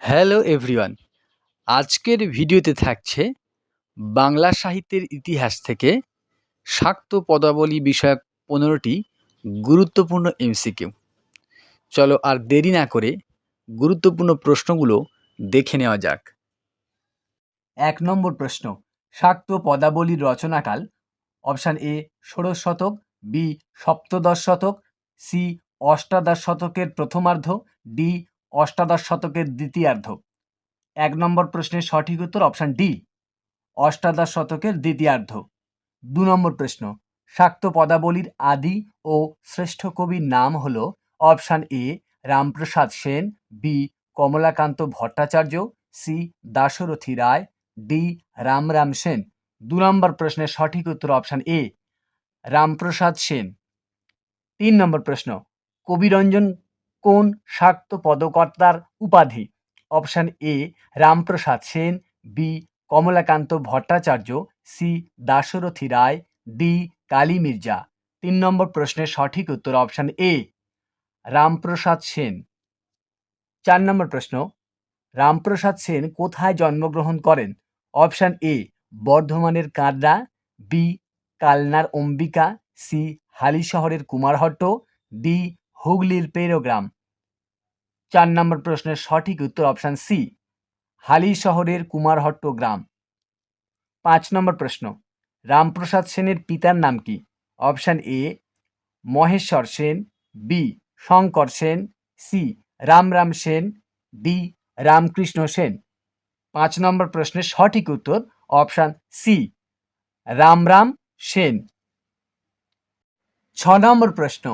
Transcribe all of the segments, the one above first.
Hello everyone, আজকের ভিডিওতে থাকছে বাংলা সাহিত্যের ইতিহাস থেকে শাক্ত পদাবলী বিষয়ক পনেরোটি গুরুত্বপূর্ণ এমসিকিউ। চলো আর দেরি না করে গুরুত্বপূর্ণ প্রশ্নগুলো দেখে নেওয়া যাক। এক নম্বর প্রশ্ন শাক্ত পদাবলীর রচনাকাল, অপশান এ, ষোড়শ শতক, বি, সপ্তদশ শতক, সি, অষ্টাদশ শতকের প্রথমার্ধ, ডি অষ্টাদশ শতকের দ্বিতীয়ার্ধ। এক নম্বর প্রশ্নের সঠিক উত্তর অপশান ডি। অষ্টাদশ শতকের দ্বিতীয়ার্ধ। দু নম্বর প্রশ্ন, শাক্ত পদাবলীর আদি ও শ্রেষ্ঠ কবির নাম হল option A, Ramprasad Sen, B, Kamalakanta Bhattacharya, C, Dasarathi Roy, D, Ramram Sen. দু নম্বর প্রশ্নের সঠিক উত্তর অপশান এ, রামপ্রসাদ সেন। তিন নম্বর প্রশ্ন, কবিরঞ্জন কোন শাক্ত পদকর্তার উপাধি? Option A, Ramprasad Sen, B, Kamalakanta Bhattacharya, C, Dasarathi Roy, D, Kali Mirza. তিন নম্বর প্রশ্নের সঠিক উত্তর অপশান এ, রামপ্রসাদ সেন। চার নম্বর প্রশ্ন, রামপ্রসাদ সেন কোথায় জন্মগ্রহণ করেন? অপশান এ, বর্ধমানের কাঁদরা বি, কালনার অম্বিকা, সি হালি শহরের কুমারহট্ট, ডি হুগলির পেরোগ্রাম চার নম্বর প্রশ্নের সঠিক উত্তর অপশান সি, হালি শহরের কুমারহট্ট গ্রাম। পাঁচ নম্বর প্রশ্ন, রামপ্রসাদ সেনের পিতার নাম কি? Option A, Maheshwar Sen, B, Shankar Sen, C Ramram Sen, D, Ramkrishna Sen. পাঁচ নম্বর প্রশ্নের সঠিক উত্তর অপশান সি রামরাম সেন। ছ নম্বর প্রশ্ন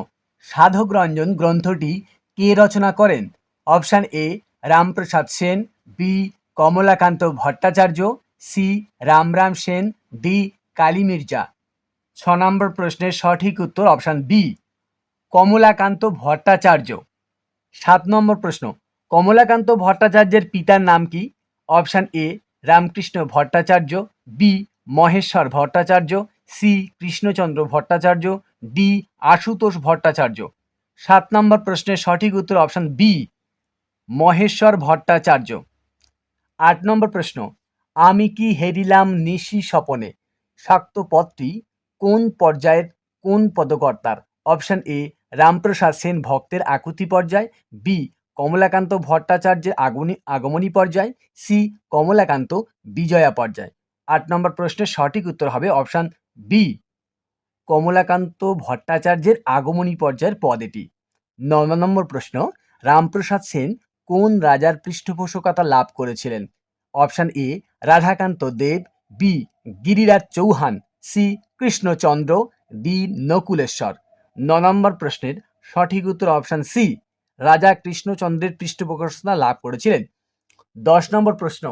সাধক রঞ্জন গ্রন্থটি কে রচনা করেন? Option A, Ramprasad Sen, B, Kamalakanta Bhattacharya, C, Ramram Sen, D Kali Mirza ছ নম্বর প্রশ্নের সঠিক উত্তর অপশান বি, কমলাকান্ত ভট্টাচার্য। সাত নম্বর প্রশ্ন, কমলাকান্ত ভট্টাচার্যের পিতার নাম কি? Option A, Ramkrishna Bhattacharya, B, Maheshwar Bhattacharya, C, Krishnachandra Bhattacharya D, Ashutosh Bhattacharya. সাত নম্বর প্রশ্নের সঠিক উত্তর অপশান বি, মহেশ্বর ভট্টাচার্য। আট নম্বর প্রশ্ন, আমি কি হেরিলাম নিশি স্বপনে? শাক্ত পদটি কোন পর্যায়ের কোন পদকর্তার? অপশান এ, রামপ্রসাদ সেন ভক্তের আকুতি পর্যায়, বি, কমলাকান্ত ভট্টাচার্যের আগমনী আগমনী পর্যায়, সি, কমলাকান্ত বিজয়া পর্যায়। আট নম্বর প্রশ্নের সঠিক উত্তর হবে অপশান বি। কমলাকান্ত ভট্টাচার্যের আগমনী পর্যায়ের পদ এটি। নম্বর প্রশ্ন, রামপ্রসাদ সেন কোন রাজার পৃষ্ঠপোষকতা লাভ করেছিলেন? Option A, Radhakanta Deb, B, Giriraj Chauhan, C, Krishnachandra, D, Nakuleshwar. ন নম্বর প্রশ্নের সঠিক উত্তর অপশান সি, রাজা কৃষ্ণচন্দ্রের পৃষ্ঠপোষকতা লাভ করেছিলেন। দশ নম্বর প্রশ্ন,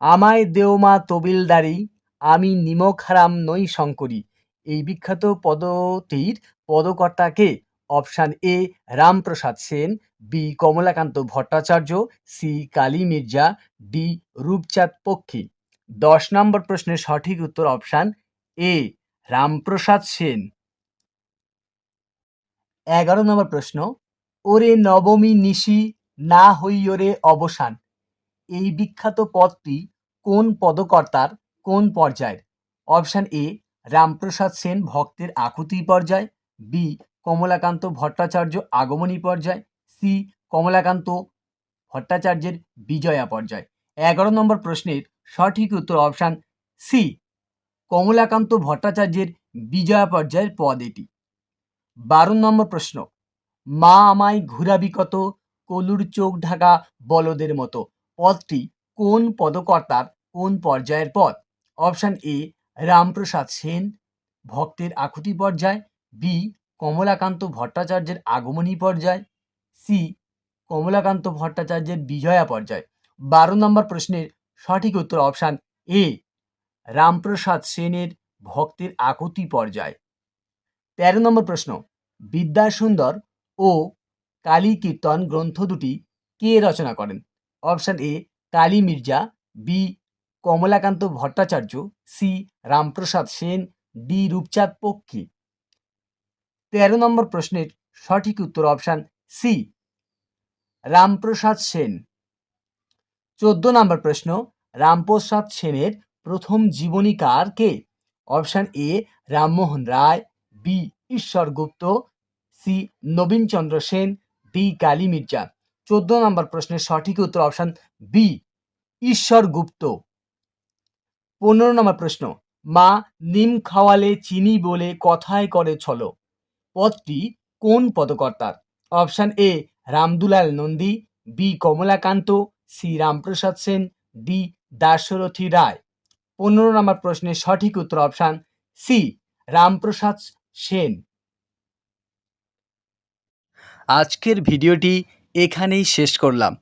আমায় দেওমা তবিলদারি, আমি নিমক হারাম নই শঙ্করী এই বিখ্যাত পদটির পদকর্তাকে option A Ramprasad Sen, B Kamalakanta Bhattacharya, C Kali Mirza, D Rupchand Pakshi. দশ নম্বর প্রশ্নের সঠিক উত্তর অপশান এ, রামপ্রসাদ সেন। এগারো নম্বর প্রশ্ন, ওরে নবমী নিশি না হইয়রে অবসান। এই বিখ্যাত পদটি কোন পদকর্তার কোন পর্যায়ের? অপশান এ রামপ্রসাদ সেন ভক্তের আকুতি পর্যায় বি কমলাকান্ত ভট্টাচার্য আগমনী পর্যায় সি কমলাকান্ত ভট্টাচার্যের বিজয়া পর্যায়। এগারো নম্বর প্রশ্নের সঠিক উত্তর অপশান সি কমলাকান্ত ভট্টাচার্যের বিজয়া পর্যায়ের পদ এটি। বারো নম্বর প্রশ্ন, মা আমায় ঘুরাবি কত? কলুর চোখ ঢাকা বলদের মতো। পদটি কোন পদকর্তার কোন পর্যায়ের পদ? অপশান এ রামপ্রসাদ সেন, ভক্তের আকুতি পর্যায়, বি, কমলাকান্ত ভট্টাচার্যের আগমনী পর্যায়, সি, কমলাকান্ত ভট্টাচার্যের বিজয়া পর্যায়। বারো নম্বর প্রশ্নের সঠিক উত্তর অপশান এ, রামপ্রসাদ সেনের ভক্তের আকুতি পর্যায়। তেরো নম্বর প্রশ্ন, বিদ্যাসুন্দর ও কালী কীর্তন গ্রন্থ দুটি কে রচনা করেন? Option A, Kali Mirza, B Kamalakanta Bhattacharya C Ramprasad Sen D Rupchand Pakshi. তেরো নম্বর প্রশ্নের সঠিক উত্তর অপশান সি রামপ্রসাদ সেন। চোদ্দ নম্বর প্রশ্ন, রামপ্রসাদ সেনের প্রথম জীবনীকার কে? Option A Rammohan Roy B Ishwar Gupta C Nabinchandra Sen D Kali Mirza. চোদ্দ নম্বর প্রশ্নের সঠিক উত্তর অপশান বি ঈশ্বর গুপ্ত। পনেরো নম্বর প্রশ্ন। মা নিম খাওয়ালে চিনি বলে কথায় করে ছলো। পদটি কোন পদকর্তার? Option A, Ramdulal Nandi, B, Kamalakanta, C, Ramprasad Sen, D, Dasarathi Roy. পনেরো নম্বর প্রশ্নের সঠিক উত্তর অপশান সি, রামপ্রসাদ সেন। আজকের ভিডিওটি এখানেই শেষ করলাম।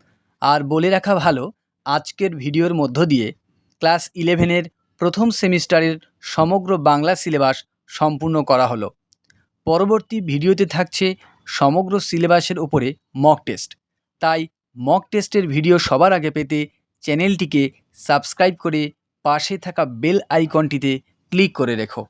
আর বলে রাখা ভালো, আজকের ভিডিওর মধ্য দিয়ে ক্লাস ইলেভেনের প্রথম সেমিস্টারের সমগ্র বাংলা সিলেবাস সম্পূর্ণ করা হলো। পরবর্তী ভিডিওতে থাকছে সমগ্র সিলেবাসের উপরে মক টেস্ট তাই মক টেস্টের ভিডিও সবার আগে পেতে চ্যানেলটিকে সাবস্ক্রাইব করে পাশে থাকা বেল আইকনটিতে ক্লিক করে রেখো।